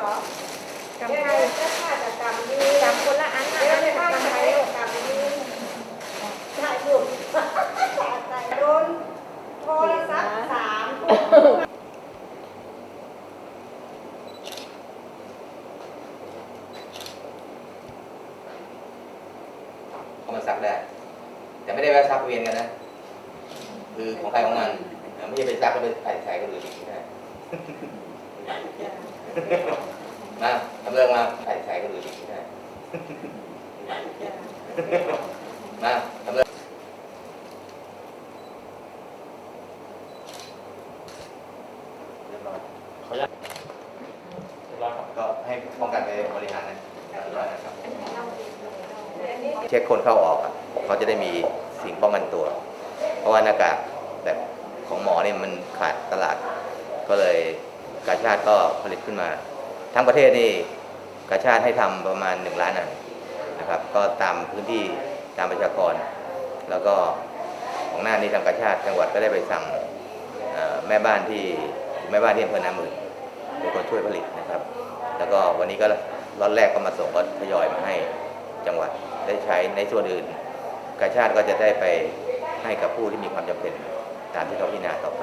กำไทยถ้าจะกำนี้กำคนละอันนะเดี๋ยวอันจะนี้ให้กำใคไทรยลูกกำนี้ถ่ายรูปถ่ายโดนโทรศัพท์สามทุ่มเขามาซักได้ แต่ไม่ได้ว่าซักเวียนกันนะ คือของใครของมัน ไม่ใช่ไปซักแล้วไปใส่ใส่คนอื่นอีกไม่ได้ มาทำเรื่องมาใส่ใส่คนอื่นอีกไม่ได้มาทำเรื่องเรียบร้อยขออนุญาตเรียบร้อยครับก็ให้ป้องกันไปบริหารนะเรียบร้อยนะครับ เช็คคนเข้าออกอะเขาจะได้มีสิ่งป้องกันตัว เพราะว่าหน้ากากแบบของหมอเนี่ยมันขาดตลาดก็เลย กาชาติก็ผลิตขึ้นมา ทั้งประเทศนี่กาชาติให้ทำประมาณ 1 ล้านอันนะครับ ก็ตามพื้นที่ตามประชากร แล้วก็ของหน้านี้ทางกาชาติจังหวัดก็ได้ไปสั่งแม่บ้านที่แม่บ้านที่อำเภอนามือเป็นคนช่วยผลิตนะครับ แล้วก็วันนี้ก็ล็อตแรกก็มาส่งก็ทยอยมาให้จังหวัดได้ใช้ในส่วนอื่นกาชาติก็จะได้ไปให้กับผู้ที่มีความจำเป็นตามที่เขาพิจารณาต่อไป